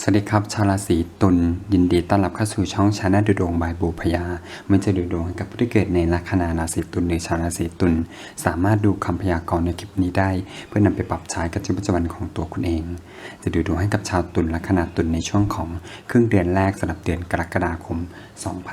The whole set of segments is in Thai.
สวัสดีครับ ชาวราศีตุลยินดีต้อนรับเข้าสู่ช่องชาแนลดูดวงบายบูพยามันจะดูดวงกับผู้ที่เกิดในลัคนาราศีตุลหรือชาวราศีตุลสามารถดูคำพยากรณ์ในคลิปนี้ได้ เพื่อนำไปปรับใช้กับชีวิตประจำวันของตัวคุณเอง จะดูดวงให้กับชาวตุลลัคนาตุลในช่วงของครึ่งเดือนแรกสำหรับเดือนกรกฎาคม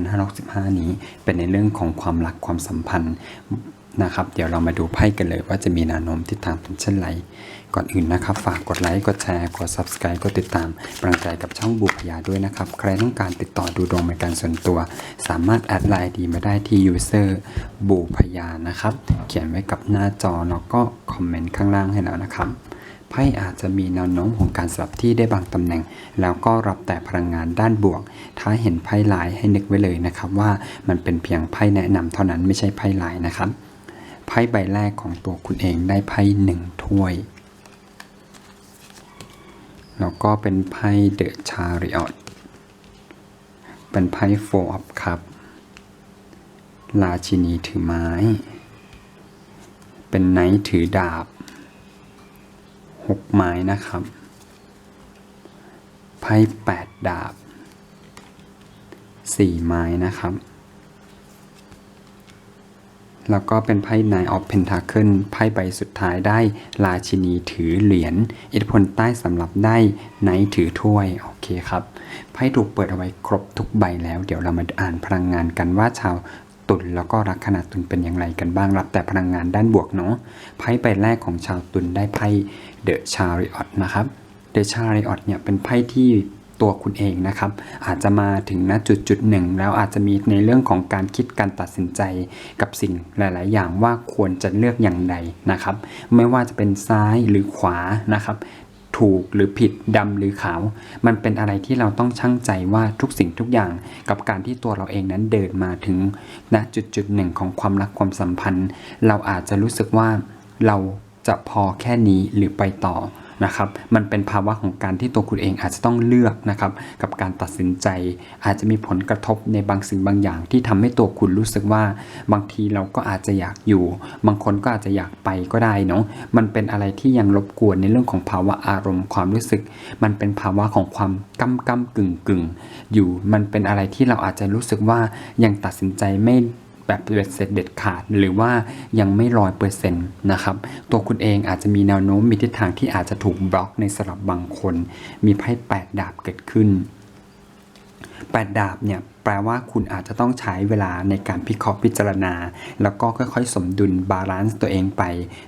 2565 นี้ เป็นในเรื่องของความรักความสัมพันธ์ นะครับ เดี๋ยวเรามาดูไพ่กันเลยว่าจะมีแนวโน้มทิศทางเป็นเช่นไร ก่อนอื่นนะครับ ฝากกดไลค์กดแชร์กด subscribe กดติดตามกำลังใจกับช่องบุพยาด้วยนะครับ ใครต้องการติดต่อดูดวงเป็นการส่วนตัว สามารถแอดไลน์ดีมาได้ที่ user บุพยานะครับ เขียนไว้กับหน้าจอแล้วก็คอมเมนต์ข้างล่างให้แล้วนะครับไพ่อาจจะมีแนวโน้มของการสลับที่ได้บางตำแหน่ง แล้วก็รับแต่พลังงานด้านบวก ถ้าเห็นไพ่ลายให้นึกไว้เลยนะครับว่ามันเป็นเพียงไพ่แนะนำเท่านั้นไม่ใช่ไพ่ลายนะครับ ไพ่ใบแรกของตัวคุณเองได้ไพ่หนึ่งถ้วย แล้วก็เป็นไพ่เดอะชาริออตเป็นไพ่โฟออฟคัพราชินีถือไม้ เป็นไนท์ถือดาบหกไม้นะครับ ไพ่แปดดาบสี่ไม้นะครับ แล้วก็เป็นไพ่ Nine of Pentacle ไพ่ใบสุดท้ายได้ราชินีถือเหรียญอิทธิพลใต้สำหรับได้ไนถือถ้วย โอเคครับไพ่ถูกเปิดเอาไว้ครบทุกใบแล้ว เดี๋ยวเรามาอ่านพลังงานกันว่าชาวตุลแล้วก็ลัคนาตุลเป็นอย่างไรกันบ้างรับแต่พลังงานด้านบวกเนาะไพ่ใบแรกของชาวตุลได้ไพ่เดอะชาริออตนะครับเดอะชาริออตเนี่ยเป็นไพ่ที่ ตัวคุณเองนะครับ อาจจะมาถึงณจุดจุดหนึ่งแล้วอาจจะมีในเรื่องของการคิดการตัดสินใจกับสิ่งหลาย ๆ อย่างว่าควรจะเลือกอย่างใดนะครับ ไม่ว่าจะเป็นซ้ายหรือขวานะครับถูกหรือผิดดำหรือขาว มันเป็นอะไรที่เราต้องชั่งใจว่าทุกสิ่งทุกอย่าง กับการที่ตัวเราเองนั้นเดินมาถึงณจุดจุดหนึ่งของความรักความสัมพันธ์ เราอาจจะรู้สึกว่าเราจะพอแค่นี้หรือไปต่อ นะครับ มันเป็นภาวะของการที่ตัวคุณเองอาจจะต้องเลือกนะครับ กับการตัดสินใจ อาจจะมีผลกระทบในบางสิ่งบางอย่าง ที่ทำให้ตัวคุณรู้สึกว่า บางทีเราก็อาจจะอยากอยู่ บางคนก็อาจจะอยากไปก็ได้เนาะ มันเป็นอะไรที่ยังรบกวนในเรื่องของภาวะอารมณ์ความรู้สึก มันเป็นภาวะของความก้ำก้ำกึ่งกึ่งอยู่ มันเป็นอะไรที่เราอาจจะรู้สึกว่ายังตัดสินใจไม่ แบบเบ็ดเสร็จเด็ดขาด หรือว่ายังไม่ร้อยเปอร์เซ็นต์นะครับ ตัวคุณเองอาจจะมีแนวโน้มมีทิศทางที่อาจจะถูกบล็อกในสำหรับบางคน มีไพ่แปดดาบเกิดขึ้นแปดดาบเนี่ยแปลว่าคุณอาจจะต้องใช้เวลาในการพิเคราะห์พิจารณา แล้วก็ค่อยๆ สมดุลบาลานซ์ตัวเองไป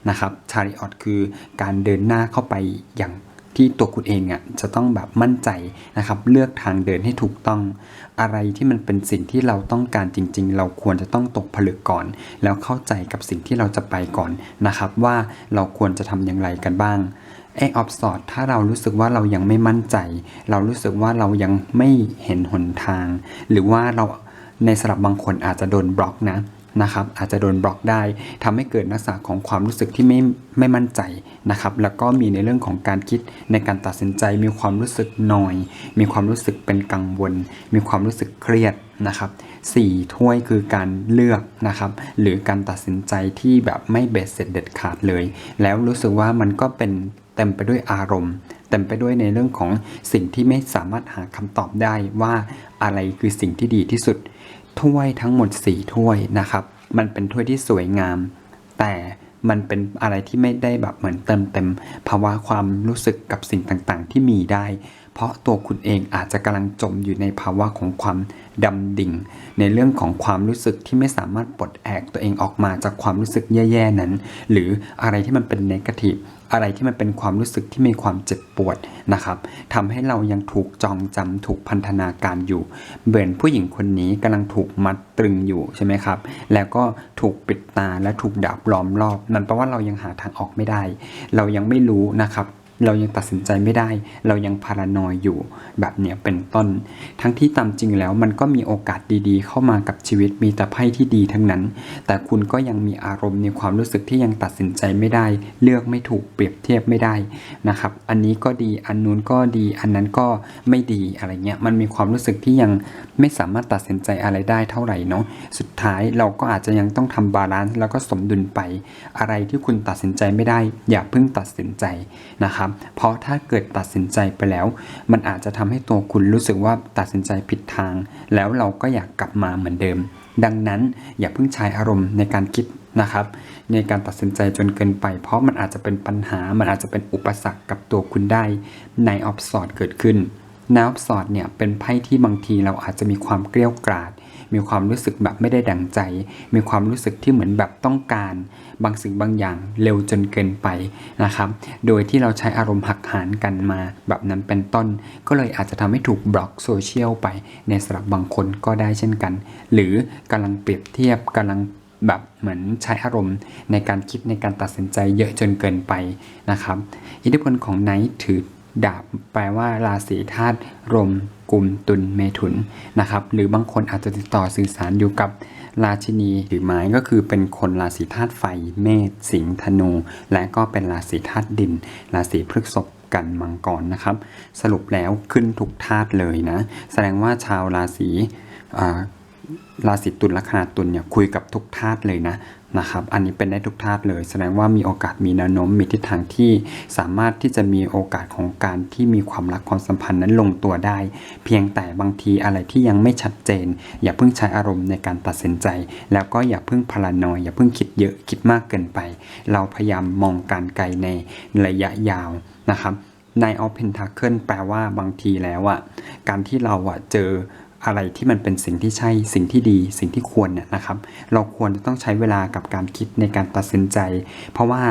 นะครับชาริออตคือการเดินหน้าเข้าไปอย่าง ที่ตัวคุณเองอะจะต้องแบบมั่นใจนะครับ เลือกทางเดินให้ถูกต้อง อะไรที่มันเป็นสิ่งที่เราต้องการจริง ๆ เราควรจะต้องตกผลึกก่อน แล้วเข้าใจกับสิ่งที่เราจะไปก่อนนะครับ ว่าเราควรจะทำอย่างไรกันบ้างไอออฟสอดถ้าเรารู้สึกว่าเรายังไม่มั่นใจ เรารู้สึกว่าเรายังไม่เห็นหนทาง หรือว่าเราในสำหรับบางคนอาจจะโดนบล็อกนะ นะครับอาจจะโดนบล็อกได้ทำให้เกิดลักษณะของความรู้สึกที่ไม่ไม่มั่นใจนะครับแล้วก็มีในเรื่องของการคิดในการตัดสินใจ มีความรู้สึกนอย มีความรู้สึกเป็นกังวล มีความรู้สึกเครียดนะครับสี่ถ้วยคือการเลือกนะครับหรือการตัดสินใจที่แบบไม่เบ็ดเสร็จเด็ดขาดเลย แล้วรู้สึกว่ามันก็เป็นเต็มไปด้วยอารมณ์เต็มไปด้วยในเรื่องของสิ่งที่ไม่สามารถหาคำตอบได้ว่าอะไรคือสิ่งที่ดีที่สุด ถ้วยทั้งหมด 4 ถ้วยนะครับ มันเป็นถ้วยที่สวยงาม แต่มันเป็นอะไรที่ไม่ได้แบบเหมือนเติมเต็มภาวะความรู้สึกกับสิ่งต่างๆ ที่มีได้ เพราะตัวคุณเองอาจจะกำลังจมอยู่ในภาวะของความดำดิ่ง ในเรื่องของความรู้สึกที่ไม่สามารถปลดแอกตัวเองออกมาจากความรู้สึกแย่ๆนั้น หรืออะไรที่มันเป็นเนกาทีฟอะไรที่มันเป็นความรู้สึกที่มีความเจ็บปวดนะครับทำให้เรายังถูกจองจำถูกพันธนาการอยู่เหมือนผู้หญิงคนนี้กำลังถูกมัดตรึงอยู่ใช่ไหมครับ แล้วก็ถูกปิดตาและถูกดาบล้อมรอบนั่นแปลว่าเรายังหาทางออกไม่ได้ เรายังไม่รู้นะครับ เรายังตัดสินใจไม่ได้ เรายังพารานอยอยู่แบบเนี้ยเป็นต้น ทั้งที่ตามจริงแล้วมันก็มีโอกาสดีๆ เข้ามากับชีวิตมีแต่ไพ่ที่ดีทั้งนั้น แต่คุณก็ยังมีอารมณ์ในความรู้สึกที่ยังตัดสินใจไม่ได้ เลือกไม่ถูกเปรียบเทียบไม่ได้นะครับ อันนี้ก็ดีอันนู้นก็ดี อันนั้นก็ไม่ดีอะไรเงี้ยมันมีความรู้สึกที่ยังไม่สามารถตัดสินใจอะไรได้เท่าไหร่เนาะสุดท้ายเราก็อาจจะยังต้องทำบาลานซ์แล้วก็สมดุลไป อะไรที่คุณตัดสินใจไม่ได้ อย่าเพิ่งตัดสินใจนะครับเพราะถ้าเกิดตัดสินใจไปแล้ว มันอาจจะทำให้ตัวคุณรู้สึกว่าตัดสินใจผิดทาง แล้วเราก็อยากกลับมาเหมือนเดิม ดังนั้นอย่าเพิ่งใช้อารมณ์ในการคิดนะครับในการตัดสินใจจนเกินไป เพราะมันอาจจะเป็นปัญหา มันอาจจะเป็นอุปสรรคกับตัวคุณได้ในออฟสอดเกิดขึ้นในออฟสอดเนี่ยเป็นไพ่ที่บางทีเราอาจจะมีความเกลี้ยวกราด มีความรู้สึกแบบไม่ได้ดังใจ มีความรู้สึกที่เหมือนแบบต้องการ บางสิ่งบางอย่างเร็วจนเกินไปนะครับ โดยที่เราใช้อารมณ์หักหานกันมาแบบนั้นเป็นต้น ก็เลยอาจจะทำให้ถูกบล็อกโซเชียลไปในสำหรับบางคนก็ได้เช่นกัน หรือกำลังเปรียบเทียบกำลังแบบเหมือนใช้อารมณ์ในการคิดในการตัดสินใจเยอะจนเกินไปนะครับ อิทธิพลของไนท์ถือดาบแปลว่าราศีธาตุลม กลุ่มตุลเมถุนนะครับหรือบางคนอาจจะติดต่อสื่อสารอยู่กับราชินีถือไม้ก็คือเป็นคนราศีธาตุไฟเมษสิงห์ธนู และก็เป็นราศีธาตุดิน ราศีพฤษภกันมังกรนะครับ สรุปแล้วขึ้นทุกธาตุเลยนะ แสดงว่าชาวราศีอ่า ราศีตุลลัคนาตุลเนี่ยคุยกับทุกธาตุเลยนะนะครับ อันนี้เป็นได้ทุกธาตุเลย แสดงว่ามีโอกาสมีแนวโน้มมีทิศทางที่สามารถที่จะมีโอกาสของการที่มีความรักความสัมพันธ์นั้นลงตัวได้ เพียงแต่บางทีอะไรที่ยังไม่ชัดเจน อย่าเพิ่งใช้อารมณ์ในการตัดสินใจ แล้วก็อย่าเพิ่งพลานอยอย่าเพิ่งคิดเยอะคิดมากเกินไป เราพยายามมองการไกลในระยะยาวนะครับในออฟเพนทาเคิลแปลว่าบางทีแล้วอะการที่เราอะเจอ อะไรที่มันเป็นสิ่งที่ใช่สิ่งที่ดี สิ่งที่ควรเนี่ยนะครับ เราควรจะต้องใช้เวลากับการคิดในการตัดสินใจ เพราะว่า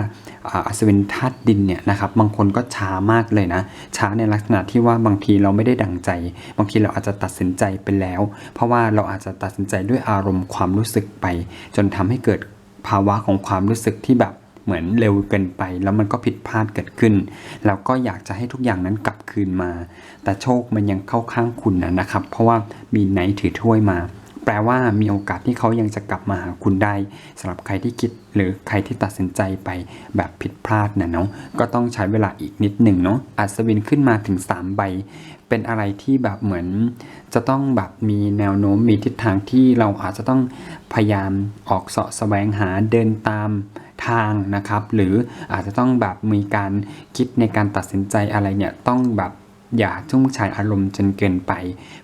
อัศวินธาตุดินเนี่ยนะครับบางคนก็ช้ามากเลยนะ ช้าในลักษณะที่ว่าบางทีเราไม่ได้ดังใจ บางทีเราอาจจะตัดสินใจไปแล้ว เพราะว่าเราอาจจะตัดสินใจด้วยอารมณ์ความรู้สึกไป จนทำให้เกิดภาวะของความรู้สึกที่แบบ เหมือนเร็วเกินไป แล้วมันก็ผิดพลาดเกิดขึ้น แล้วก็อยากจะให้ทุกอย่างนั้นกลับคืนมา แต่โชคมันยังเข้าข้างคุณนะนะครับ เพราะว่ามีไนท์ถือถ้วยมา แปลว่ามีโอกาสที่เขายังจะกลับมาหาคุณได้สำหรับใครที่คิดหรือใครที่ตัดสินใจไปแบบผิดพลาดนะเนาะก็ต้องใช้เวลาอีกนิดหนึ่งเนาะอัศวินขึ้นมาถึง 3 ใบ เป็นอะไรที่แบบเหมือน จะต้องแบบมีแนวโน้มมีทิศทางที่เราอาจจะต้องพยายามออกเสาะแสวงหาเดินตาม ทางนะครับ หรืออาจจะต้องแบบมีการคิดในการตัดสินใจอะไรเนี่ยต้องแบบ อย่าทุ่งชายอารมณ์จนเกินไป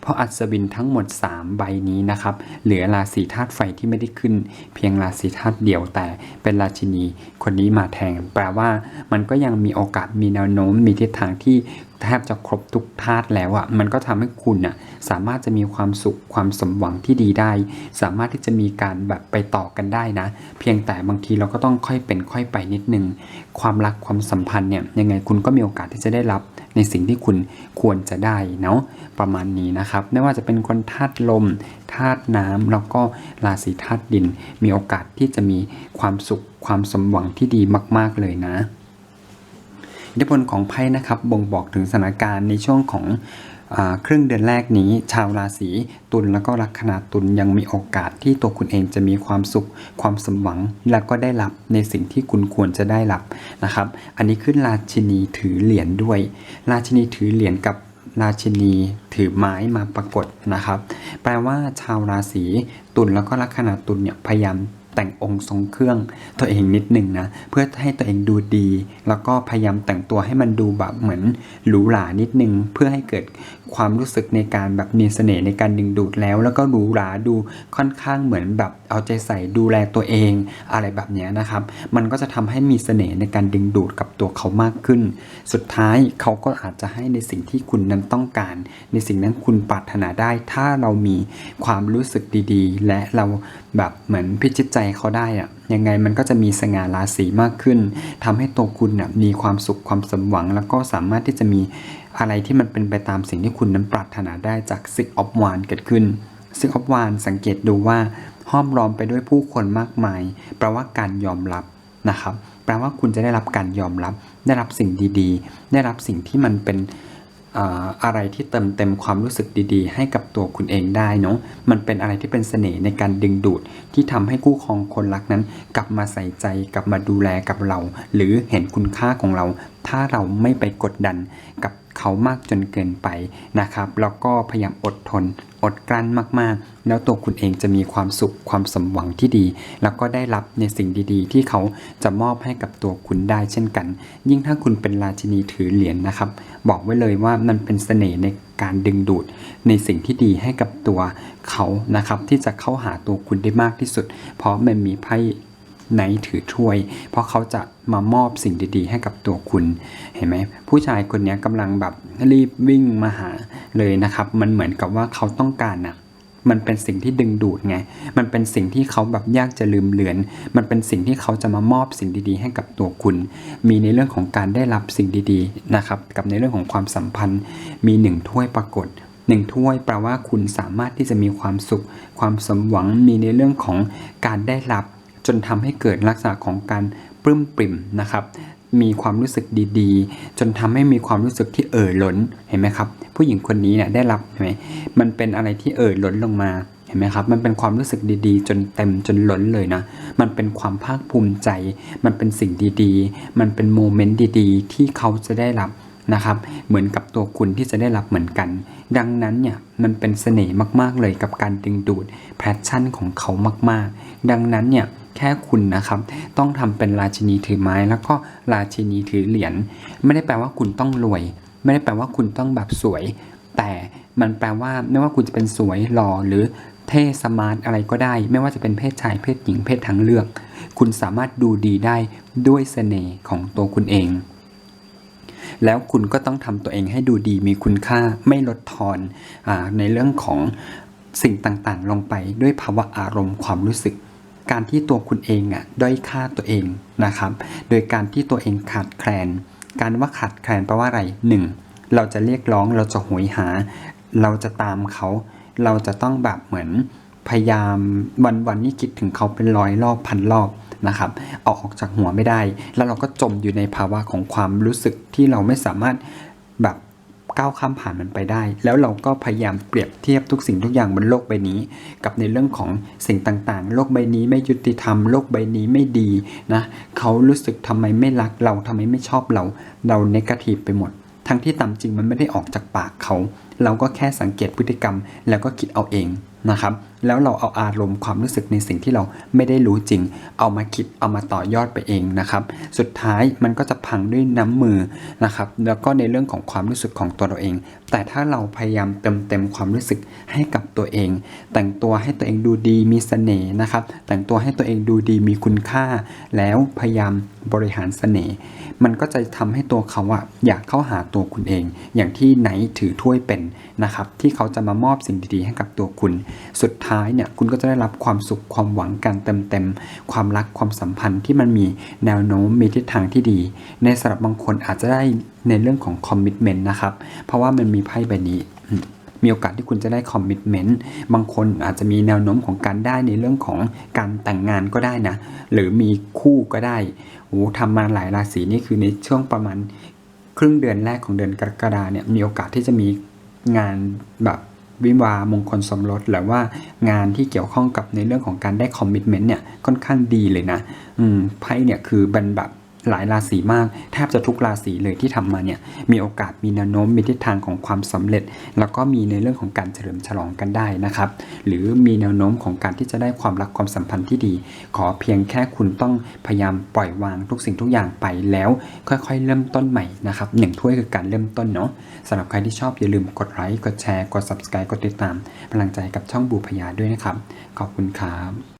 เพราะอัศวินทั้งหมด 3 ใบนี้นะครับ เหลือราศีธาตุไฟที่ไม่ได้ขึ้น เพียงราศีธาตุเดียวแต่เป็นราชินีคนนี้มาแทนแปลว่ามันก็ยังมีโอกาสมีแนวโน้มมีทิศทางที่แทบจะครบทุกธาตุแล้วอะ่ะ มันก็ทำให้คุณอะสามารถจะมีความสุขความสมหวังที่ดีได้ สามารถที่จะมีการแบบไปต่อกันได้นะ เพียงแต่บางทีเราก็ต้องค่อยเป็นค่อยไปนิดนึง ความรักความสัมพันธ์เนี่ยยังไงคุณก็มีโอกาสที่จะได้รับ ในสิ่งที่คุณควรจะได้เนาะประมาณนี้นะครับ ไม่ว่าจะเป็นคนธาตุลมธาตุน้ำแล้วก็ราศีธาตุดิน มีโอกาสที่จะมีความสุขความสมหวังที่ดีมาก ๆ เลยนะอิทธิพลของไพ่นะครับบ่งบอกถึงสถานการณ์ในช่วงของ ครึ่งเดือนแรกนี้ชาวราศีตุลแล้วก็ลัคนาตุลยังมีโอกาสที่ตัวคุณเองจะมีความสุข ความสมหวังแล้วก็ได้รับในสิ่งที่คุณควรจะได้รับนะครับ อันนี้ขึ้นราชินีถือเหรียญด้วย ราชินีถือเหรียญกับราชินีถือไม้มาปรากฏนะครับ แปลว่าชาวราศีตุลแล้วก็ลัคนาตุลเนี่ยพยายามแต่งองค์ทรงเครื่องตัวเองนิดหนึ่งนะเพื่อให้ตัวเองดูดี แล้วก็พยายามแต่งตัวให้มันดูแบบเหมือนหรูหรานิดนึงเพื่อให้เกิด ความรู้สึกในการแบบมีเสน่ห์ในการดึงดูดแล้ว แล้วก็หรูหราดูค่อนข้างเหมือนแบบเอาใจใส่ดูแลตัวเองอะไรแบบนี้นะครับ มันก็จะทำให้มีเสน่ห์ในการดึงดูดกับตัวเขามากขึ้น สุดท้ายเขาก็อาจจะให้ในสิ่งที่คุณนั้นต้องการ ในสิ่งนั้นคุณปรารถนาได้ ถ้าเรามีความรู้สึกดีๆ และเราแบบเหมือนพิจิตใจเขาได้อะยังไงมันก็จะมีสง่าราศีมากขึ้นทำให้ตัวคุณน่ะมีความสุขความสมหวัง แล้วก็สามารถที่จะมี อะไรที่มันเป็นไปตามสิ่งที่คุณนั้นปรารถนาได้จากซิกออฟวานเกิดขึ้นซิกออฟวานสังเกตดูว่าห้อมล้อมไปด้วยผู้คนมากมายแปลว่าการยอมรับนะครับ แปลว่าคุณจะได้รับการยอมรับ ได้รับสิ่งดีๆ ได้รับสิ่งที่มันเป็นอะไรที่เติมเต็มความรู้สึกดีๆ ให้กับตัวคุณเองได้เนาะ มันเป็นอะไรที่เป็นเสน่ห์ในการดึงดูด ที่ทำให้คู่ครองคนรักนั้น กลับมาใส่ใจกลับมาดูแลกับเรา หรือเห็นคุณค่าของเรา ถ้าเราไม่ไปกดดันกับ เขามากจนเกินไปนะครับ แล้วก็พยายามอดทน อดกลั้นมากๆ แล้วตัวคุณเองจะมีความสุขความสมหวังที่ดี แล้วก็ได้รับในสิ่งดีๆ ที่เขาจะมอบให้กับตัวคุณได้เช่นกัน ยิ่งถ้าคุณเป็นราชินีถือเหรียญนะครับ บอกไว้เลยว่ามันเป็นเสน่ห์ในการดึงดูดในสิ่งที่ดีให้กับตัวเขานะครับ ที่จะเข้าหาตัวคุณได้มากที่สุด เพราะมันมีไพ่ ไหนถือถ้วย เพราะเขาจะมามอบสิ่งดีๆ ให้กับตัวคุณ เห็นไหมผู้ชายคนนี้กำลังแบบรีบวิ่งมาหาเลยนะครับ มันเหมือนกับว่าเขาต้องการอะมันเป็นสิ่งที่ดึงดูดไง มันเป็นสิ่งที่เขาแบบยากจะลืมเลือน มันเป็นสิ่งที่เขาจะมามอบสิ่งดีๆ ให้กับตัวคุณ มีในเรื่องของการได้รับสิ่งดีๆ นะครับ กับในเรื่องของความสัมพันธ์ มีหนึ่งถ้วยปรากฏหนึ่งถ้วยแปลว่าคุณสามารถที่จะมีความสุข ความสมหวัง มีในเรื่องของการได้รับ จนทำให้เกิดลักษณะของการปลื้มปริ่มนะครับ มีความรู้สึกดีๆ จนทำให้มีความรู้สึกที่เอ่อล้นเห็นไหมครับ ผู้หญิงคนนี้เนี่ยได้รับเห็นไหมมันเป็นอะไรที่เอ่อล้นลงมาเห็นไหมครับ มันเป็นความรู้สึกดีๆ จนเต็มจนล้นเลยนะ มันเป็นความภาคภูมิใจ มันเป็นสิ่งดีๆ มันเป็นโมเมนต์ดีๆ ที่เขาจะได้รับนะครับ เหมือนกับตัวคุณที่จะได้รับเหมือนกัน ดังนั้นเนี่ยมันเป็นเสน่ห์มากๆเลยกับการดึงดูดแพชชั่นของเขามากๆ ดังนั้นเนี่ย แค่คุณนะครับ ต้องทำเป็นราชินีถือไม้ แล้วก็ราชินีถือเหรียญไม่ได้แปลว่าคุณต้องรวย ไม่ได้แปลว่าคุณต้องแบบสวย แต่มันแปลว่าไม่ว่าคุณจะเป็นสวยหล่อหรือเท่สมาร์ทอะไรก็ได้ ไม่ว่าจะเป็นเพศชายเพศหญิงเพศทางเลือก คุณสามารถดูดีได้ด้วยเสน่ห์ของตัวคุณเอง แล้วคุณก็ต้องทำตัวเองให้ดูดีมีคุณค่าไม่ลดทอนอในเรื่องของสิ่งต่างๆ ลงไปด้วยภาวะอารมณ์ความรู้สึก การที่ตัวคุณเองอะด้อยค่าตัวเองนะครับ โดยการที่ตัวเองขาดแคลน การว่าขาดแคลนแปลว่าอะไรหนึ่งเราจะเรียกร้องเราจะโหยหา เราจะตามเขา เราจะต้องแบบเหมือนพยายามวันวันนี้คิดถึงเขาเป็นร้อยรอบพันรอบนะครับเอาออกจากหัวไม่ได้ แล้วเราก็จมอยู่ในภาวะของความรู้สึกที่เราไม่สามารถแบบ ก้าวข้ามผ่านมันไปได้ แล้วเราก็พยายามเปรียบเทียบทุกสิ่งทุกอย่างบนโลกใบนี้ กับในเรื่องของสิ่งต่างๆ โลกใบนี้ไม่ยุติธรรม โลกใบนี้ไม่ดีนะเขารู้สึกทำไมไม่รักเราทำไมไม่ชอบเรา เราเนกาทีฟไปหมด ทั้งที่ตามจริงมันไม่ได้ออกจากปากเขา เราก็แค่สังเกตพฤติกรรม แล้วก็คิดเอาเอง นะครับ แล้วเราเอาอารมณ์ความรู้สึกในสิ่งที่เราไม่ได้รู้จริง เอามาคิดเอามาต่อยอดไปเองนะครับ สุดท้ายมันก็จะพังด้วยน้ำมือนะครับ แล้วก็ในเรื่องของความรู้สึกของตัวเราเอง แต่ถ้าเราพยายามเติมเต็มความรู้สึกให้กับตัวเอง แต่งตัวให้ตัวเองดูดีมีเสน่ห์นะครับ แต่งตัวให้ตัวเองดูดีมีคุณค่า แล้วพยายามบริหารเสน่ห์มันก็จะทำให้ตัวเขาอะอยากเข้าหาตัวคุณเอง อย่างที่ไหนถือถ้วยเป็นนะครับ ที่เขาจะมามอบสิ่งดีๆให้กับตัวคุณสุดท้ายเนี่ยคุณก็จะได้รับความสุขความหวังการเต็มเต็มๆความรักความสัมพันธ์ที่มันมีแนวโน้มมีทิศทางที่ดี ในสำหรับบางคนอาจจะได้ในเรื่องของคอมมิชเมนต์นะครับ เพราะว่ามันมีไพ่ใบนี้มีโอกาสที่คุณจะได้คอมมิชเมนต์ บางคนอาจจะมีแนวโน้มของการได้ในเรื่องของการแต่งงานก็ได้นะ หรือมีคู่ก็ได้โอ้ทำมาหลายราศีนี่คือในช่วงประมาณครึ่งเดือนแรกของเดือนกรกฎาเนี่ยมีโอกาสที่จะมีงานแบบ วิวามงคลสมรสหรือว่างานที่เกี่ยวข้องกับในเรื่องของการได้คอมมิชเมนต์เนี่ยค่อนข้างดีเลยนะ อืมไพ่เนี่ยคือบันแบบ หลายราศีมากแทบจะทุกราศีเลยที่ทำมาเนี่ยมีโอกาสมีแนวโน้มมีทิศทางของความสำเร็จ แล้วก็มีในเรื่องของการเฉลิมฉลองกันได้นะครับ หรือมีแนวโน้มของการที่จะได้ความรักความสัมพันธ์ที่ดี ขอเพียงแค่คุณต้องพยายามปล่อยวางทุกสิ่งทุกอย่างไปแล้ว ค่อยๆ เริ่มต้นใหม่นะครับหนึ่งถ้วยคือการเริ่มต้นเนาะสำหรับใครที่ชอบอย่าลืมกดไลค์กดแชร์กด subscribe กดติดตามพลังใจกับช่องบูพยาด้วยนะครับขอบคุณครับ